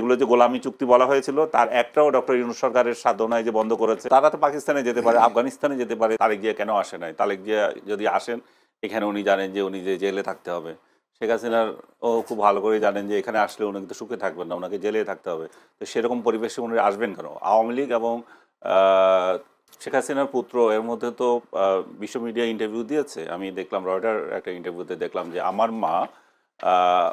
এগুলো যে গোলামি চুক্তি বলা হয়েছিল তার একটাও ডক্টর ইউনুস সরকারের সাধনায় যে বন্ধ করেছে তারা তো পাকিস্তানে যেতে পারে আফগানিস্তানে যেতে পারে তারেক জিয়া কেন আসে নাই? তারেক জিয়া যদি আসেন এখানে উনি জানেন যে উনি যে জেলে থাকতে হবে। শেখ হাসিনার ও খুব ভালো করে জানেন যে এখানে আসলে উনি কিন্তু সুখে থাকবেন না ওনাকে জেলে থাকতে হবে। তো সেরকম পরিবেশে উনি আসবেন কেন? আওয়ামী লীগ এবং আহ, শেখ হাসিনার পুত্র এর মধ্যে তো আহ, বিশ্ব মিডিয়া ইন্টারভিউ দিয়েছে। আমি দেখলাম রয়টার একটা ইন্টারভিউতে দেখলাম যে আমার মা আহ,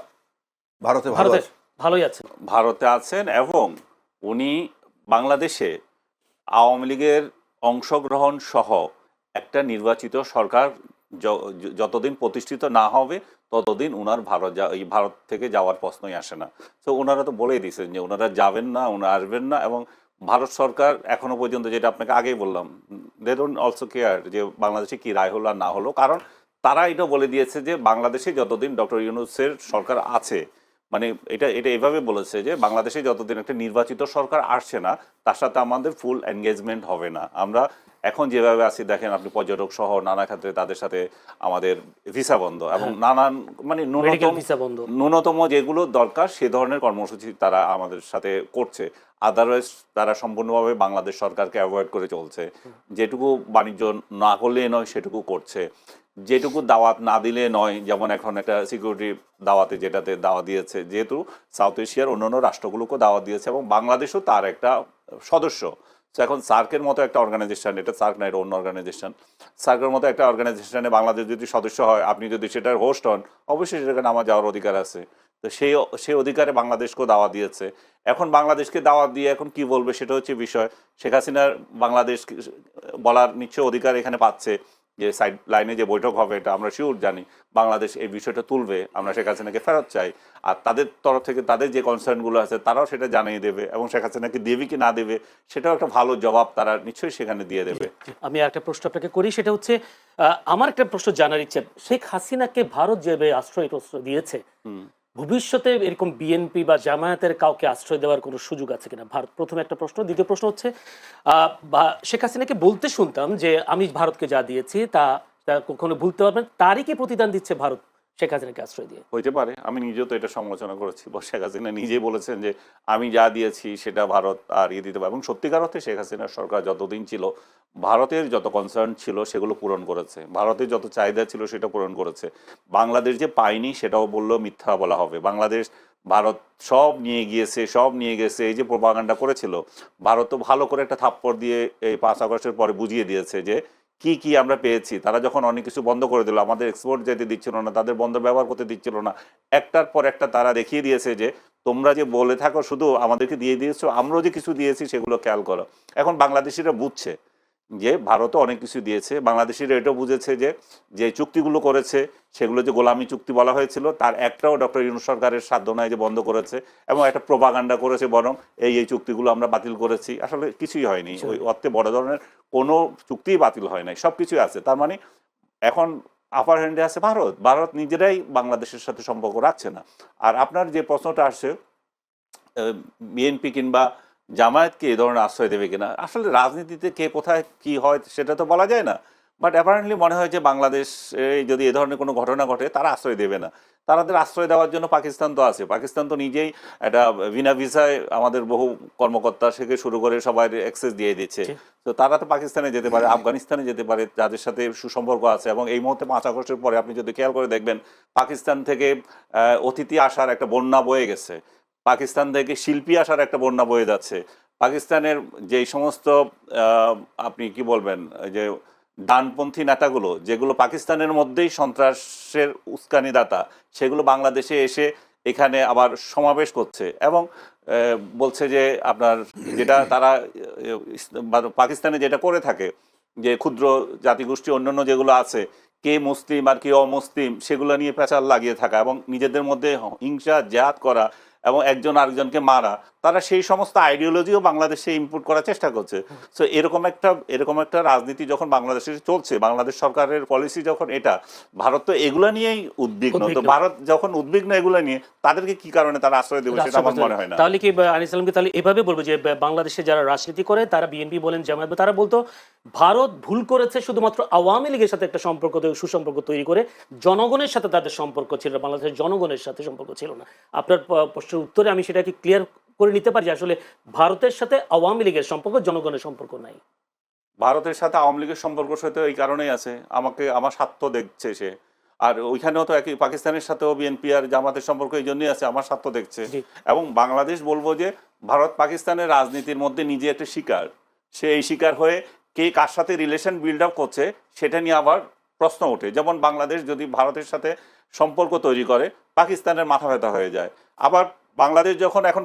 ভারতে ভারতে। ভালোই আছে ভারতে আছেন এবং উনি বাংলাদেশে আওয়ামী লীগের অংশগ্রহণ সহ একটা নির্বাচিত সরকার যতদিন প্রতিষ্ঠিত না হবে, ততদিন ওনার ভারত এই ভারত থেকে যাওয়ার প্রশ্নই আসে না। তো ওনারা তো বলেই দিয়েছেন যে ওনারা যাবেন না ওনারা আসবেন না এবং ভারত সরকার এখনও পর্যন্ত যেটা আপনাকে আগেই বললাম দে ডোন্ট অলসো কেয়ার যে বাংলাদেশে কি রায় হলো আর না হলো, কারণ তারা এটা বলে দিয়েছে যে বাংলাদেশে যতদিন ডক্টর ইউনুসের সরকার আছে মানে এটা এটা এভাবে বলেছে যে বাংলাদেশে যতদিন একটা নির্বাচিত সরকার আসছে না, তার সাথে আমাদের ফুল এনগেজমেন্ট হবে না। আমরা এখন যেভাবে আছি দেখেন আপনি পর্যটক সহ নানা ক্ষেত্রে তাদের সাথে আমাদের ভিসা বন্ধ এবং নানান মানে ন্যূনতম ন্যূনতম যেগুলো দরকার সে ধরনের কর্মসূচি তারা আমাদের সাথে করছে। আদারওয়াইজ তারা সম্পূর্ণভাবে বাংলাদেশ সরকারকে অ্যাভয়েড করে চলছে। যেটুকু বাণিজ্য না করলে নয় সেটুকু করছে। যেটুকু দাওয়াত না দিলে নয় যেমন এখন একটা সিকিউরিটি দাওয়াতে যেটাতে দাওয়া দিয়েছে যেহেতু সাউথ এশিয়ার অন্যান্য রাষ্ট্রগুলোকেও দাওয়াত দিয়েছে এবং বাংলাদেশও তার একটা সদস্য। তো এখন সার্কের মতো একটা অর্গানাইজেশন এটা সার্ক না, এটা অন্য অর্গানাইজেশন সার্কের মতো একটা অর্গানাইজেশনে বাংলাদেশ যদি সদস্য হয়, আপনি যদি সেটার হোস্ট হন, অবশ্যই সেটাকে নামা যাওয়ার অধিকার আছে। তো সেই সেই অধিকারে বাংলাদেশকেও দাওয়া দিয়েছে। এখন বাংলাদেশকে দাওয়া দিয়ে এখন কি বলবে সেটা হচ্ছে বিষয়। শেখ হাসিনার বাংলাদেশ বলার নিশ্চয় অধিকার এখানে পাচ্ছে। যে সাইড লাইনে যে বৈঠক হবে এটা আমরা শিওর জানি। বাংলাদেশ এই বিষয়টা তুলবে আমরা শেখ হাসিনাকে ফেরত চাই। আর তাদের তরফ থেকে তাদের যে কনসার্নগুলো আছে তারাও সেটা জানিয়ে দেবে এবং শেখ হাসিনাকে দেবে কি না দেবে সেটাও একটা ভালো জবাব তারা নিশ্চয়ই সেখানে দিয়ে দেবে। আমি একটা প্রশ্ন আপনাকে করি সেটা হচ্ছে আহ, আমার একটা প্রশ্ন জানার ইচ্ছে শেখ হাসিনাকে ভারত যেভাবে আশ্রয় প্রশ্রয় দিয়েছে ভবিষ্যতে এরকম বিএনপি বা জামায়াতের কাউকে আশ্রয় দেওয়ার কোনো সুযোগ আছে কিনা? ভারত, প্রথমে একটা প্রশ্ন। দ্বিতীয় প্রশ্ন হচ্ছে বা- শেখ হাসিনাকে বলতে শুনতাম যে, আমি ভারতকে যা দিয়েছি তা কখনো ভুলতে পারবেন। তারই কি প্রতিদান দিচ্ছে ভারত শেখ হাসিনাকে আশ্রয় দিয়ে? হইতে পারে। আমি নিজেও তো এটা সমালোচনা করেছি। বা শেখ হাসিনা নিজেই বলেছেন যে, আমি যা দিয়েছি, সেটা ভারত আর ইয়ে দিতে পারে। এবং সত্যিকার অর্থে শেখ হাসিনার সরকার যতদিন ছিল ভারতের যত কনসার্ন ছিল সেগুলো পূরণ করেছে। ভারতের যত চাহিদা ছিল সেটা পূরণ করেছে। বাংলাদেশ যে পায়নি সেটাও বললেও মিথ্যা বলা হবে। বাংলাদেশ, ভারত সব নিয়ে গিয়েছে, সব নিয়ে গেছে, এই যে প্রপাগান্ডা করেছিল, ভারত তো ভালো করে একটা থাপ্পড় দিয়ে এই পাঁচ আগস্টের পরে বুঝিয়ে দিয়েছে যে কি কি আমরা পেয়েছি। তারা যখন অনেক কিছু বন্ধ করে দিল, আমাদের এক্সপোর্ট যেতে দিচ্ছিল না, তাদের বন্ধ ব্যবহার করতে দিচ্ছিল না, একটার পর একটা তারা দেখিয়ে দিয়েছে যে তোমরা যে বলে থাকো, শুধু আমাদেরকে দিয়ে দিয়েছ, আমরাও যে কিছু দিয়েছি সেগুলো খেয়াল করো। এখন বাংলাদেশিরা বুঝছে। যে ভারতও অনেক কিছু দিয়েছে। বাংলাদেশিরা এটাও বুঝেছে যে যে চুক্তিগুলো করেছে সেগুলো যে গোলামি চুক্তি বলা হয়েছিল তার একটাও ডক্টর ইউনু সরকারের সাধ্যনায় যে বন্ধ করেছে এবং একটা প্রোপাগান্ডা করেছে বরং এই এই চুক্তিগুলো আমরা বাতিল করেছি। আসলে কিছুই হয়নি। ওই অর্থে বড় ধরনের কোনো চুক্তিই বাতিল হয় নাই। সব কিছুই আছে। তার মানে এখন আপার হ্যান্ডে আছে ভারত। ভারত নিজেরাই বাংলাদেশের সাথে সম্পর্ক রাখছে না। আর আপনার যে প্রশ্নটা আসছে বিএনপি কিংবা জামায়াতকে এই ধরনের আশ্রয় দেবে কিনা? আসলে রাজনীতিতে কে কোথায় কি হয় সেটা তো বলা যায় না। বাট অ্যাপারেন্টলি মনে হয় যে বাংলাদেশ যদি এ ধরনের কোনো ঘটনা ঘটে তারা আশ্রয় দেবে না। তাদের আশ্রয় দেওয়ার জন্য পাকিস্তান তো আছে। পাকিস্তান তো নিজেই একটা বিনা ভিসায় আমাদের বহু কর্মকর্তা থেকে শুরু করে সবাই অ্যাক্সেস দিয়ে দিচ্ছে। তো তারা তো পাকিস্তানে যেতে পারে আফগানিস্তানে যেতে পারে যাদের সাথে সুসম্পর্ক আছে। এবং এই মুহূর্তে পাঁচ আগস্টের পরে আপনি যদি খেয়াল করে দেখবেন পাকিস্তান থেকে অতিথি আসার একটা বন্যা বয়ে গেছে। পাকিস্তান থেকে শিল্পী আসার একটা বন্যা বয়ে যাচ্ছে। পাকিস্তানের যেই সমস্ত আপনি কি বলবেন যে ডানপন্থী নেতাগুলো, যেগুলো পাকিস্তানের মধ্যেই সন্ত্রাসের উস্কানিদাতা, সেগুলো বাংলাদেশে এসে এখানে আবার সমাবেশ করছে এবং বলছে যে আপনার যেটা তারা পাকিস্তানে যেটা করে থাকে, যে ক্ষুদ্র জাতিগোষ্ঠী, অন্যান্য যেগুলো আছে, কে মুসলিম আর কে অমুসলিম, সেগুলো নিয়ে পেঁচাল লাগিয়ে থাকা এবং নিজেদের মধ্যে হিংসা জাত করা এবং একজন আরেকজনকে মারা তারা সেই সমস্ত আইডিওলজিও বাংলাদেশে ইম্পোর্ট করার চেষ্টা করছে। সো এরকম একটা এরকম একটা রাজনীতি যখন বাংলাদেশে চলছে বাংলাদেশ সরকারের পলিসি যখন এটা ভারত তো এগুলো নিয়েই উদ্বিগ্ন। তো ভারত যখন উদ্বিগ্ন এগুলো নিয়ে তাদেরকে কি কারণে তারা আশ্রয় দেবে সেটা আমার মনে হয় না। তাহলে কি আহ, আনিস তাহলে এভাবে বলব যে বাংলাদেশে যারা রাজনীতি করে তারা বিএনপি বলেন জামায়াত তারা বলতো ভারত ভুল করেছে শুধুমাত্র আওয়ামী লীগের সাথে একটা সম্পর্ক সুসম্পর্ক তৈরি করে জনগণের সাথে তাদের সম্পর্ক ছিল না, বাংলাদেশের জনগণের সাথে সম্পর্ক ছিল না। আপনার প্রশ্নের উত্তরে আমি সেটাকে ক্লিয়ার করে নিতে পারি আসলে ভারতের সাথে আওয়ামী লীগের সম্পর্ক জনগণের সম্পর্ক নাই। ভারতের সাথে আওয়ামী লীগের সম্পর্ক সাথে এই কারণেই আছে। আমাকে আমার স্বার্থ দেখছে সে। আর ওইখানেও তো একই পাকিস্তানের সাথেও বিএনপি আর জামাতের সম্পর্ক এই জন্যই আছে আমার স্বার্থ দেখছে। এবং বাংলাদেশ বলব যে ভারত পাকিস্তানের রাজনীতির মধ্যে নিজে একটা শিকার। সে এই শিকার হয়ে কে কার সাথে রিলেশন বিল্ড আপ করছে, সেটা নিয়ে আবার প্রশ্ন ওঠে। যেমন বাংলাদেশ যদি ভারতের সাথে সম্পর্ক তৈরি করে, পাকিস্তানের মাথা ব্যথা হয়ে যায়। আবার বাংলাদেশ যখন এখন